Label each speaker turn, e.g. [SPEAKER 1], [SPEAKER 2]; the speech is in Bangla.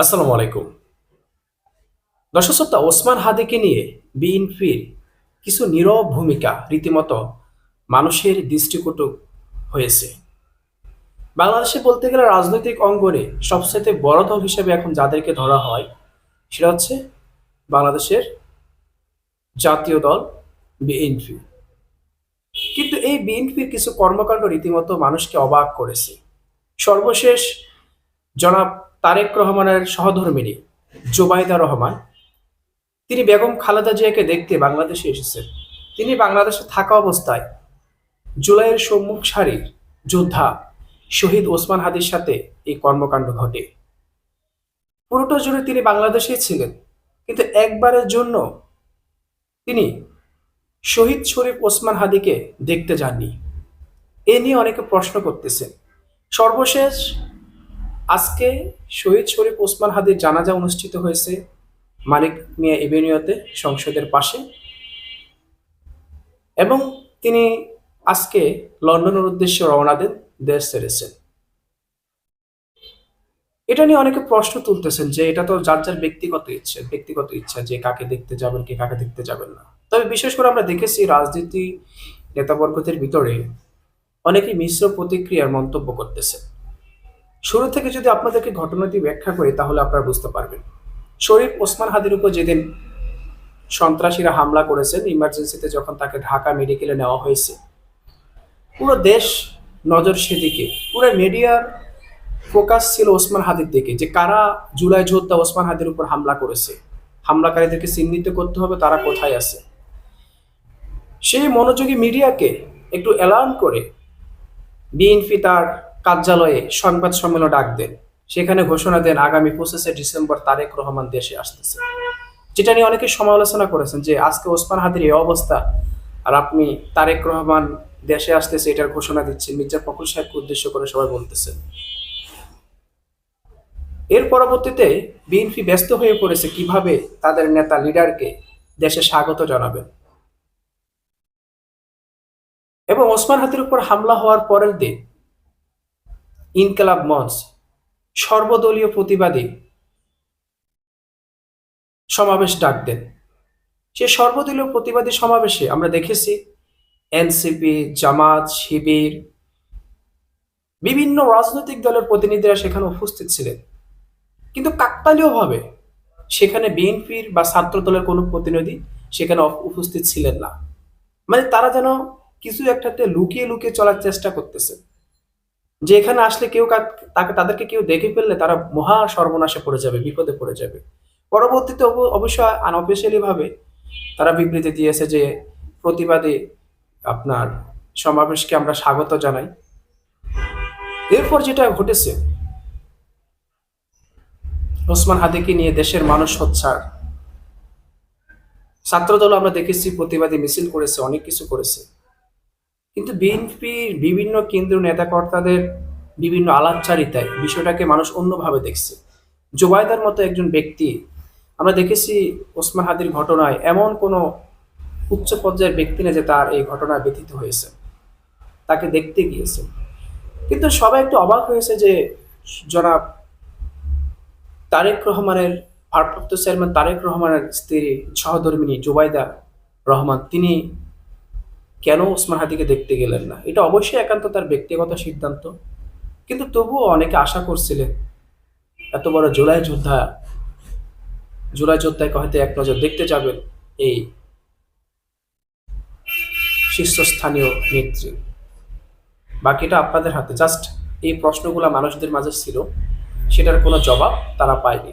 [SPEAKER 1] আসসালামু আলাইকুম। দর্শক শ্রোতা ওসমান হাদিকে নিয়ে বিএনপির কিছু নীরব ভূমিকা রীতিমতো মানুষের দৃষ্টিকটু হয়েছে। বাংলাদেশে বলতে গেলে রাজনৈতিক অঙ্গনে সবচেয়ে বড় দল হিসেবে এখন যাদেরকে ধরা হয়, সেটা হচ্ছে বাংলাদেশের জাতীয় দল বিএনপি। কিন্তু এই বিএনপির কিছু কর্মকাণ্ড রীতিমতো মানুষকে অবাক করেছে। সর্বশেষ জনাব তারেক রহমানের সহধর্মিনী জোবাইদা রহমান। তিনি বেগম খালেদা জিয়াকে দেখতে বাংলাদেশে এসেছেন। তিনি বাংলাদেশে থাকা অবস্থায় জুলাইয়ের সম্মুখ সারির যোদ্ধা শহীদ ওসমান হাদির সাথে এই কর্মকাণ্ড ঘটে। পুরোটা জুড়ে তিনি বাংলাদেশেই ছিলেন, কিন্তু একবারের জন্য তিনি শহীদ শরীফ ওসমান হাদিকে দেখতে যাননি। এ নিয়ে অনেকে প্রশ্ন করতেছেন। সর্বশেষ আজকে শহীদ শরীফ ওসমান হাদির জানাজা অনুষ্ঠিত হয়েছে মালিক মিয়া এভিনিউতে সংসদের পাশে। এবং তিনি আজকে লন্ডনের উদ্দেশ্যে রওনা দেন, দেশ ছেড়েছেন। এটা নিয়ে অনেকে প্রশ্ন তুলতেছেন যে এটা তো যার যার ব্যক্তিগত ইচ্ছে, ব্যক্তিগত ইচ্ছা যে কাকে দেখতে যাবেন, কে কাকে দেখতে যাবেন না। তবে বিশেষ করে আমরা দেখেছি রাজনীতি, নেতাবর্গদের ভিতরে অনেকে মিশ্র প্রতিক্রিয়ার মন্তব্য করতেছে শুরু থেকে যদি আপনাদেরকে ঘটনাটি ব্যাখ্যা করি, তাহলে আপনারা বুঝতে পারবেন। শরীফ ওসমান হাদির উপর যেদিন সন্ত্রাসীরা হামলা করেছেন ইমার্জেন্সিতে যখন তাকে ঢাকা মেডিকেলে নেওয়া হয়েছে, পুরো দেশ নজর সেদিকে, পুরো মিডিয়ার ফোকাস ছিল ওসমান হাদির দিকে, যে কারা জুলাই যোদ্ধা ওসমান হাদির উপর হামলা করেছে, হামলাকারীদেরকে চিহ্নিত করতে হবে, তারা কোথায় আছে। সেই মনোযোগী মিডিয়াকে একটু অ্যালার্ম করে বিএনপি তার কার্যালয়ে সংবাদ সম্মেলন ডাক দেন। সেখানে ঘোষণা দেন আগামী পঁচিশে ডিসেম্বর তারেক রহমান দেশে আসতেছে। যেটা নিয়ে অনেকে সমালোচনা করেছেন যে, আজকে ওসমান হাদির এই অবস্থা আর আপনি তারেক রহমান দেশে আসতেছে এটার ঘোষণা দিচ্ছেন মির্জা ফখরুল সাহেবকে উদ্দেশ্য করে সবাই বলতেছেন। এর পরবর্তীতে বিএনপি ব্যস্ত হয়ে পড়েছে কীভাবে তাদের নেতা লিডারকে দেশে স্বাগত জানাবেন। এবং ওসমান হাতির উপর হামলা হওয়ার পরের দিন ইনকালাব মঞ্চ, সর্বদলীয় প্রতিবাদী সমাবেশ ডাক দেন। সে সর্বদলীয় প্রতিবাদী সমাবেশে আমরা দেখেছি এনসিপি, জামাত, শিবির, বিভিন্ন রাজনৈতিক দলের প্রতিনিধিরা সেখানে উপস্থিত ছিলেন। কিন্তু কাকতালীয়ভাবে সেখানে বিএনপির বা ছাত্র দলের কোনো প্রতিনিধি সেখানে উপস্থিত ছিলেন না। মানে তারা যেন কিছু একটাতে লুকিয়ে লুকিয়ে চলার চেষ্টা করতেছে। যে এখানে আসলে কেউ তাকে তাদেরকে কেউ দেখে ফেললে তারা মহা সর্বনাশে পড়ে যাবে, বিপদে পড়ে যাবে। পরবর্তীতে অব- অবশ্য আনঅফিসিয়ালি ভাবে তারা বিবৃতি দিয়েছে যে প্রতিবাদে আপনার সমাবেশকে আমরা স্বাগত জানাই। এরপর যেটা ঘটেছে, ওসমান হাদিকে নিয়ে দেশের মানুষ সোচ্চার ছাত্রদল আমরা দেখেছি প্রতিবাদী মিছিল করেছে, অনেক কিছু করেছে। কিন্তু বিএনপির বিভিন্ন কেন্দ্রীয় নেতাকর্তাদের বিভিন্ন আলাপচারিতায় বিষয়টাকে মানুষ অন্যভাবে দেখছে। জোবায়দার মতো একজন ব্যক্তি, আমরা দেখেছি ওসমান হাদির ঘটনায় এমন কোনো উচ্চ পর্যায়ের ব্যক্তি না যে তার এই ঘটনা ব্যথিত হয়েছে। তাকে দেখতে গিয়েছে। কিন্তু সবাই একটু অবাক হয়েছে যে জনাব তারেক রহমানের ভারপ্রাপ্ত চেয়ারম্যান তারেক রহমানের স্ত্রী সহধর্মিনী জুবাইদা রহমান, তিনি কেন ওসমান হাদিকে দেখতে গেলেন না? এটা অবশ্যই একান্ত তার ব্যক্তিগত সিদ্ধান্ত। কিন্তু তবুও অনেকে আশা করছিলেন, এত বড় জুলাই যোদ্ধা, জুলাই যোদ্ধাকে হয়তো এক নজর দেখতে যাবেন এই শীর্ষস্থানীয় নেত্রী। বাকিটা আপনাদের হাতে। জাস্ট এই প্রশ্নগুলো মানুষদের মাঝে ছিল, সেটার কোনো জবাব তারা পায়নি।